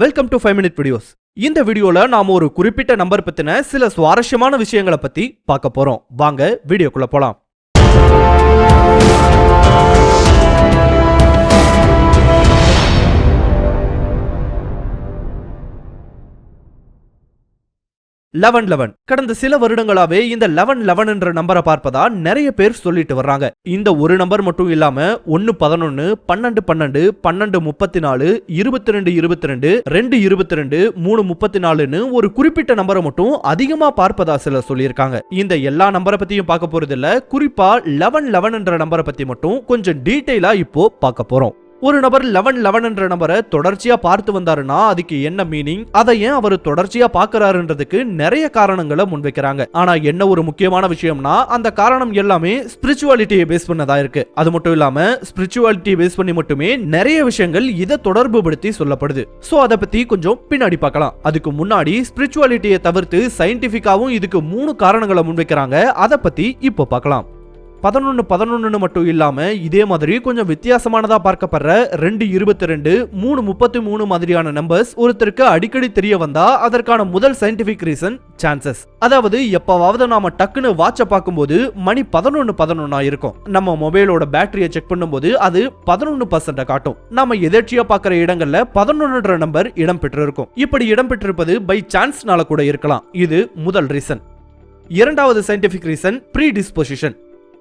Welcome to five minute videos இந்த வீடியோல நாம ஒரு குறிப்பிட்ட நம்பர் பத்தின சில சுவாரஸ்யமான விஷயங்களை பத்தி பார்க்க போறோம். வாங்க வீடியோக்குள்ள போலாம். Eleven eleven. கடந்த சில வருடங்களாவே இந்த லெவன் லெவன் என்ற நம்பரை பார்ப்பதா நிறைய பேர் சொல்லிட்டு வர்றாங்க. இந்த ஒரு நம்பர் மட்டும் இல்லாம ஒன்னு பதினொன்னு பன்னெண்டு பன்னெண்டு பன்னெண்டு முப்பத்தி நாலு இருபத்தி ரெண்டு இருபத்தி ரெண்டு ரெண்டு இருபத்தி ரெண்டு மூணு முப்பத்தி நாலுன்னு ஒரு குறிப்பிட்ட நம்பரை மட்டும் அதிகமா பார்ப்பதா சிலர் சொல்லியிருக்காங்க. இந்த எல்லா நம்பரை பத்தியும் பார்க்க போறது இல்ல குறிப்பா லெவன் லெவன் என்ற நம்பரை பத்தி மட்டும் கொஞ்சம் டீட்டெயிலா இப்போ பார்க்க போறோம். ஒரு நபர் லெவன் லெவன் என்ற நபரை தொடர்ச்சியா பார்த்து வந்தாருன்னா அதுக்கு என்ன மீனிங் அதை ஏன் அவர் தொடர்ச்சியா பார்க்கறாருன்றதுக்கு நிறைய காரணங்களை முன்வைக்கிறாங்க. ஆனா என்ன ஒரு முக்கியமான விஷயம்னா அந்த காரணம் எல்லாமே ஸ்பிரிச்சுவாலிட்டியை பேஸ் பண்ணதா இருக்கு. அது மட்டும் இல்லாம ஸ்பிரிச்சுவாலிட்டியை பேஸ் பண்ணி மட்டுமே நிறைய விஷயங்கள் இதை தொடர்பு படுத்தி சொல்லப்படுது. சோ அதை பத்தி கொஞ்சம் பின்னாடி பார்க்கலாம். அதுக்கு முன்னாடி ஸ்பிரிச்சுவாலிட்டியை தவிர்த்து சயின்டிபிக்காவும் இதுக்கு மூணு காரணங்களை முன்வைக்கிறாங்க. அதை பத்தி இப்போ பார்க்கலாம். பதினொன்று பதினொன்றுன்னு மட்டும் இல்லாமல் இதே மாதிரி கொஞ்சம் வித்தியாசமானதாக பார்க்கப்படுற ரெண்டு இருபத்தி ரெண்டு மூணு முப்பத்தி மூணு மாதிரியான நம்பர்ஸ் ஒருத்தருக்கு அடிக்கடி தெரிய வந்தா அதற்கான முதல் சயின்டிஃபிக் ரீசன் சான்சஸ் அதாவது எப்பவாவது நாம டக்குன்னு வாட்சை பார்க்கும்போது மணி பதினொன்று பதினொன்னா இருக்கும். நம்ம மொபைலோட பேட்டரியை செக் பண்ணும்போது அது பதினொன்னு பர்சன்ட காட்டும். நாம எதேர்ச்சியா பார்க்குற இடங்கள்ல பதினொன்னுன்ற நம்பர் இடம் பெற்றிருக்கும். இப்படி இடம் பெற்றிருப்பது பை சான்ஸ்னால கூட இருக்கலாம். இது முதல் ரீசன் இரண்டாவது சயின்டிபிக் ரீசன் ப்ரீ டிஸ்பொசிஷன்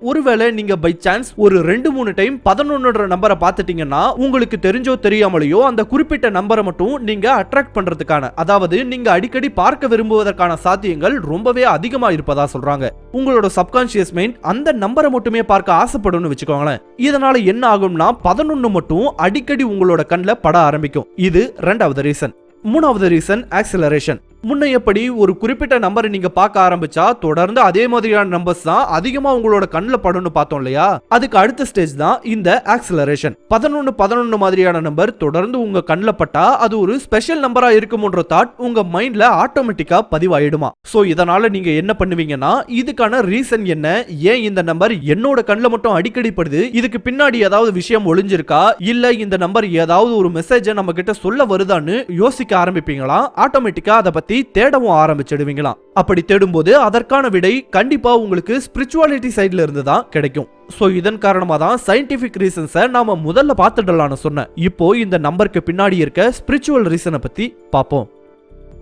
ஒருவேளை நீங்க பை சான்ஸ் ஒரு ரெண்டு மூணு டைம் பதினொன்னுன்ற நம்பரை பார்த்துட்டீங்கன்னா உங்களுக்கு தெரிஞ்சோ தெரியாமலையோ அந்த குறிப்பிட்ட நம்பரை மட்டும் நீங்க அட்ராக்ட் பண்றதுக்கான அதாவது நீங்க அடிக்கடி பார்க்க விரும்புவதற்கான சாத்தியங்கள் ரொம்பவே அதிகமா இருப்பதா சொல்றாங்க. உங்களோட சப்கான்சியஸ் மைண்ட் அந்த நம்பரை மட்டுமே பார்க்க ஆசைப்படும்னு வச்சுக்கோங்களேன். இதனால என்ன ஆகும்னா பதினொன்னு மட்டும் அடிக்கடி உங்களோட கண்ணில் பட ஆரம்பிக்கும். இது ரெண்டாவது ரீசன் மூணாவது ரீசன் ஆக்சிலரேஷன் முன்னையப்படி ஒரு குறிப்பிட்ட நம்பரை நீங்க பார்க்க ஆரம்பிச்சா தொடர்ந்து அதே மாதிரியான நம்பர்ஸ் தான் அதிகமா உங்களோட கண்ணில் படும்னு பார்த்தோம் இல்லையா? அதுக்கு அடுத்த ஸ்டேஜ் தான் இந்த ஆக்சலரேஷன் பதினொன்னு பதினொன்னு மாதிரியான நம்பர் தொடர்ந்து உங்க கண்ணில் பட்டா அது ஒரு ஸ்பெஷல் நம்பரா இருக்கும்ன்ற தாட் உங்க மைண்ட்ல ஆட்டோமேட்டிக்கா பதிவாயிடுமா? சோ இதனால நீங்க என்ன பண்ணுவீங்கன்னா இதுக்கான ரீசன் என்ன? ஏன் இந்த நம்பர் என்னோட கண்ணில் மட்டும் அடிக்கடி படுது? இதுக்கு பின்னாடி ஏதாவது விஷயம் ஒளிஞ்சிருக்கா? இல்ல இந்த நம்பர் ஏதாவது ஒரு மெசேஜை நம்ம கிட்ட சொல்ல வருதான்னு யோசிக்க ஆரம்பிப்பீங்களா? ஆட்டோமேட்டிக்கா அதை பத்தி தேடவும் ஆரம்பிச்சிடுவீங்களாம். அப்படி தேடும்போது அதற்கான விடை கண்டிப்பா உங்களுக்கு ஸ்பிரிச்சுவாலிட்டி சைட்ல இருந்து தான் கிடைக்கும். ஸோ இதன் காரணமா தான் சயின்டிபிக் ரீசன்ஸை நாம முதல்ல பார்த்துடலாம்னு சொன்னேன். இப்போ இந்த நம்பருக்கு பின்னாடி இருக்க ஸ்பிரிச்சுவல் ரீசனை பத்தி பார்ப்போம்.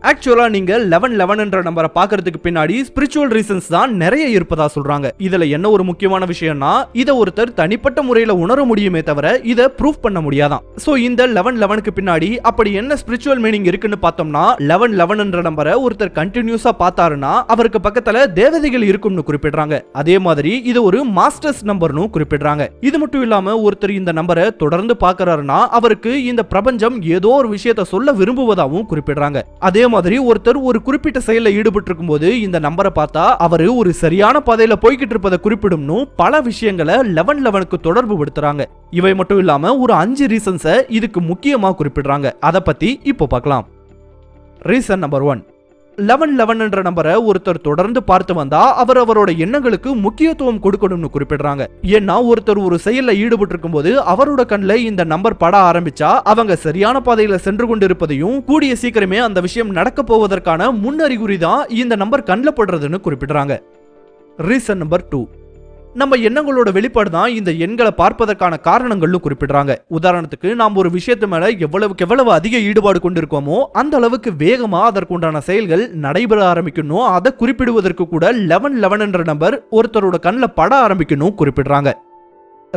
ஆக்சுவலாக நீங்கள் லெவன் லெவன் என்ற நம்பரை பார்க்கறதுக்கு பின்னாடி ஸ்பிரிச்சுவல் ரீசன்ஸ் தான் நிறைய இருப்பதா சொல்றாங்க. இதுல என்ன ஒரு முக்கியமான விஷயம்னா இதை ஒருத்தர் தனிப்பட்ட முறையில் உணர முடியுமே தவிர இதை ப்ரூஃப் பண்ண முடியாதான். ஸோ இந்த லெவன் லெவனுக்கு பின்னாடி அப்படி என்ன ஸ்பிரிச்சுவல் மீனிங் இருக்குன்னு பார்த்தோம்னா லெவன் லெவன் என்ற நம்பரை ஒருத்தர் கண்டினியூஸா பார்த்தாருன்னா அவருக்கு பக்கத்துல தேவதைகள் இருக்கும்னு குறிப்பிடுறாங்க. அதே மாதிரி இது ஒரு மாஸ்டர்ஸ் நம்பர்னு குறிப்பிடுறாங்க. இது மட்டும் இல்லாம ஒருத்தர் இந்த நம்பரை தொடர்ந்து பார்க்கறாருன்னா அவருக்கு இந்த பிரபஞ்சம் ஏதோ ஒரு விஷயத்தை சொல்ல விரும்புவதாகவும் குறிப்பிடுறாங்க. அதே மாதிரி ஒருத்தர் ஒரு குறிப்பிட்ட செயலில் ஈடுபட்டு இருக்கும்போது இந்த நம்பரை பார்த்தா அவரு ஒரு சரியான பாதையில போய்கிட்டு இருப்பதை குறிப்பிடும்னு பல விஷயங்களை லெவன் லெவனுக்கு தொடர்பு படுத்துறாங்க. இவை மட்டும் இல்லாம ஒரு அஞ்சு ரீசன்ஸை இதுக்கு முக்கியமா குறிப்பிடுறாங்க. அதை பத்தி இப்போ பார்க்கலாம். Reason number one eleven eleven என்ற நம்பரை ஒருத்தர் தொடர்ந்து பார்த்து வந்தா அவர் அவரோட எண்ணங்களுக்கு முக்கியத்துவம் கொடுக்கணும்னு குறிப்பிடுறாங்க. ஏன்னா ஒருத்தர் ஒரு செயல்ல ஈடுபட்டு இருக்கும்போது அவரோட கண்ணில் இந்த நம்பர் பட ஆரம்பிச்சா அவங்க சரியான பாதையில சென்று கொண்டிருப்பதையும் கூடிய சீக்கிரமே அந்த விஷயம் நடக்க போவதற்கான முன்னறிகுறி தான் இந்த நம்பர் கண்ணில் படுறதுன்னு குறிப்பிடுறாங்க. Reason number two. நம்ம எண்ணங்களோட வெளிப்பாடு தான் இந்த எண்களை பார்ப்பதற்கான காரணங்கள்னு குறிப்பிடுறாங்க. உதாரணத்துக்கு நாம் ஒரு விஷயத்து மேல எவ்வளவுக்கு எவ்வளவு அதிக ஈடுபாடு கொண்டிருக்கோமோ அந்த அளவுக்கு வேகமா அதற்குண்டான செயல்கள் நடைபெற ஆரம்பிக்கணும். அதை குறிப்பிடுவதற்கு கூட லெவன் லெவன் என்ற நம்பர் ஒருத்தரோட கண்ணில் பட ஆரம்பிக்கணும் குறிப்பிடுறாங்க.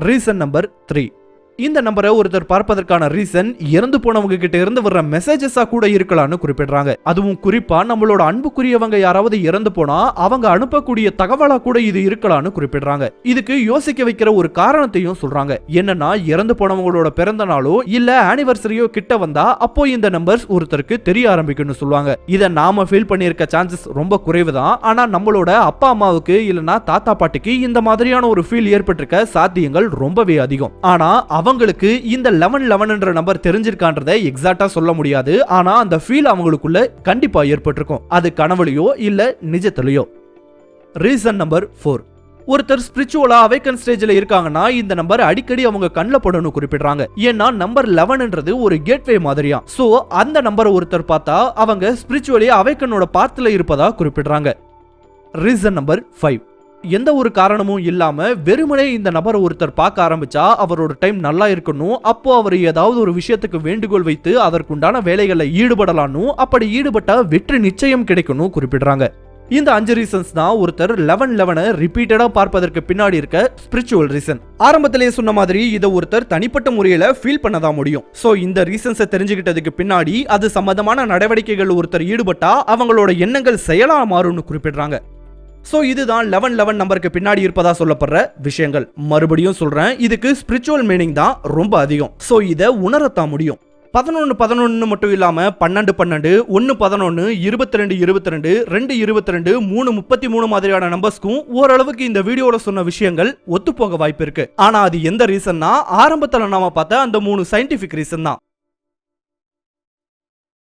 Reason number three. இந்த நம்பரை ஒருத்தர் பார்ப்பதற்கான ரீசன் இறந்து போனவங்க கிட்ட இருந்து வர்ற மெசேஜஸா கூட இருக்கலாம்னு குறிப்பிடுறாங்க. அதுவும் குறிப்பா நம்மளோட அன்புக்குரியவங்க யாராவது இறந்து போனா அவங்க அனுப்பக்கூடிய தகவலா கூட இது இருக்கலாம்னு குறிப்பிடுறாங்க. இதுக்கு யோசிக்க வைக்கிற ஒரு காரணத்தையும் சொல்றாங்க. என்னன்னா இறந்து போனவங்களோட பிறந்த நாளோ இல்ல ஆனிவர்சரியோ கிட்ட வந்தா அப்போ இந்த நம்பர்ஸ் ஒருத்தருக்கு தெரிய ஆரம்பிக்கும்னு சொல்லுவாங்க. இதை நாம ஃபீல் பண்ணியிருக்க சான்சஸ் ரொம்ப குறைவு தான் ஆனா நம்மளோட அப்பா அம்மாவுக்கு இல்லனா தாத்தா பாட்டிக்கு இந்த மாதிரியான ஒரு ஃபீல் ஏற்பட்டிருக்க சாத்தியங்கள் ரொம்பவே அதிகம். ஆனா அவங்களுக்கு இந்த லெவன் லெவன்ன்ற நம்பர் தெரிஞ்சிருக்கான்றதை எக்ஸாக்டா சொல்ல முடியாது. ஆனா அந்த ஃபீல் அவங்களுக்குள்ள கண்டிப்பா ஏற்பட்டிருக்கும். அது கனவுலையோ இல்ல நிஜத்திலையோ. ரீசன் நம்பர் ஃபோர் ஒருத்தர் ஸ்பிரிச்சுவலா அவைக்கன் ஸ்டேஜ்ல இருக்காங்கன்னா இந்த நம்பர் அடிக்கடி அவங்க கண்ணில் படணும் குறிப்பிடுறாங்க. ஏன்னா நம்பர் லெவன்ன்றது ஒரு கேட்வே மாதிரியா. சோ அந்த நம்பரை ஒருத்தர் பார்த்தா அவங்க ஸ்பிரிச்சுவலி அவைக்கனோட பாத்துல இருப்பதா குறிப்பிடுறாங்க. ரீசன் நம்பர் ஃபைவ் எந்த ஒரு காரணமும் இல்லாம வெறுமனே இந்த நபரை ஒருத்தர் பார்க்க ஆரம்பிச்சா அவரோட டைம் நல்லா இருக்கணும். அப்போ அவர் ஏதாவது ஒரு விஷயத்துக்கு வேண்டுகோள் வைத்து அதற்குண்டான வேலைகளில் ஈடுபடலாம்னு அப்படி ஈடுபட்டா வெற்றி நிச்சயம் கிடைக்கணும் குறிப்பிடுறாங்க. இந்த அஞ்சு ரீசன்ஸ் தான் ஒருத்தர் லெவன் லெவனை ரிப்பீட்டடா பார்ப்பதற்கு பின்னாடி இருக்க ஸ்பிரிச்சுவல் ரீசன் ஆரம்பத்திலேயே சொன்ன மாதிரி இதை ஒருத்தர் தனிப்பட்ட முறையில ஃபீல் பண்ணதான் முடியும். சோ இந்த ரீசன்ஸை தெரிஞ்சுக்கிட்டதுக்கு பின்னாடி அது சம்பந்தமான நடவடிக்கைகள் ஒருத்தர் ஈடுபட்டா அவங்களோட எண்ணங்கள் செயலா மாறும்னு குறிப்பிடுறாங்க. ஸோ இதுதான் லெவன் லெவன் நம்பருக்கு பின்னாடி இருப்பதா சொல்லப்படுற விஷயங்கள். மறுபடியும் சொல்றேன் இதுக்கு ஸ்பிரிச்சுவல் மீனிங் தான் ரொம்ப அதிகம். ஸோ இதை உணரத்தான் முடியும். பதினொன்று பதினொன்று மட்டும் இல்லாமல் பன்னெண்டு பன்னெண்டு ஒன்று பதினொன்று இருபத்தி ரெண்டு இருபத்தி ரெண்டு ரெண்டு இருபத்தி ரெண்டு மூணு முப்பத்தி மூணு மாதிரியான நம்பர்ஸ்க்கும் ஓரளவுக்கு இந்த வீடியோவில் சொன்ன விஷயங்கள் ஒத்துப்போக வாய்ப்பு இருக்கு. ஆனால் அது எந்த ரீசன்னா ஆரம்பத்தில் நாம பார்த்த அந்த மூணு சயின்டிஃபிக் ரீசன் தான்.